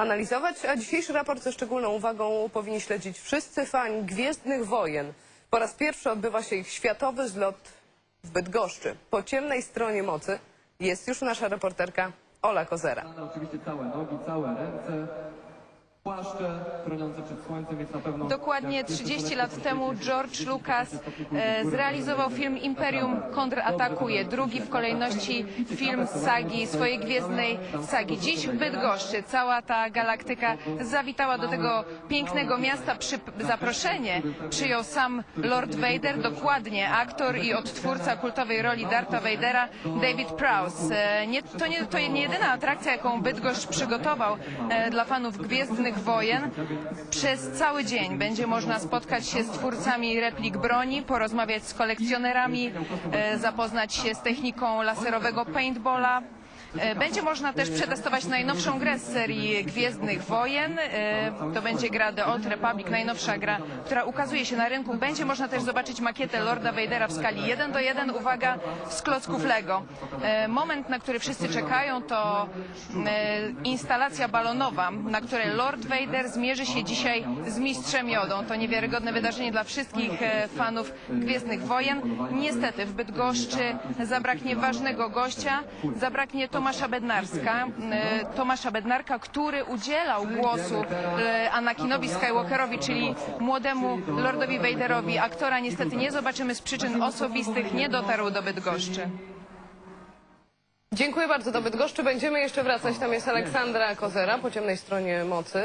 analizować, a dzisiejszy raport ze szczególną uwagą powinni śledzić wszyscy fani Gwiezdnych Wojen. Po raz pierwszy odbywa się ich światowy zlot w Bydgoszczy. Po ciemnej stronie mocy jest już nasza reporterka Ola Kozera. Oczywiście całe nogi, całe ręce, płaszcze chroniące przed słońcem, więc na pewno... Dokładnie jak pierwszy 30 słoneczny lat temu George Lucas e, zrealizował film Imperium kontratakuje, drugi w kolejności film z sagi, swojej gwiezdnej sagi. Dziś w Bydgoszczy cała ta galaktyka zawitała do tego pięknego miasta. Przy zaproszenie przyjął sam Lord Vader, dokładnie aktor i odtwórca kultowej roli Dartha Vadera David Prowse. Nie, to, nie, to nie jedyna atrakcja, jaką Bydgoszcz przygotował e, dla fanów Gwiezdnych Wojen. Przez cały dzień będzie można spotkać się z twórcami replik broni, porozmawiać z kolekcjonerami, e, zapoznać się z techniką laserowego paintballa. E, Będzie można też przetestować najnowszą grę z serii Gwiezdnych Wojen. E, To będzie gra The Old Republic, najnowsza gra, która ukazuje się na rynku. Będzie można też zobaczyć makietę Lorda Vadera w skali 1 do 1, uwaga, z klocków Lego. E, Moment, na który wszyscy czekają, to instalacja balonowa, na której Lord Vader zmierzy się dzisiaj z Mistrzem Jodą. To niewiarygodne wydarzenie dla wszystkich fanów Gwiezdnych Wojen. Niestety w Bydgoszczy zabraknie ważnego gościa, zabraknie Tomasza Bednarska, e, Tomasza Bednarka, który udzielał głosu e, Anakinowi Skywalkerowi, czyli młodemu Lordowi Vaderowi. Aktora niestety nie zobaczymy z przyczyn osobistych, nie dotarł do Bydgoszczy. Dziękuję bardzo do Bydgoszczy. Będziemy jeszcze wracać. Tam jest Aleksandra Kozera po ciemnej stronie mocy.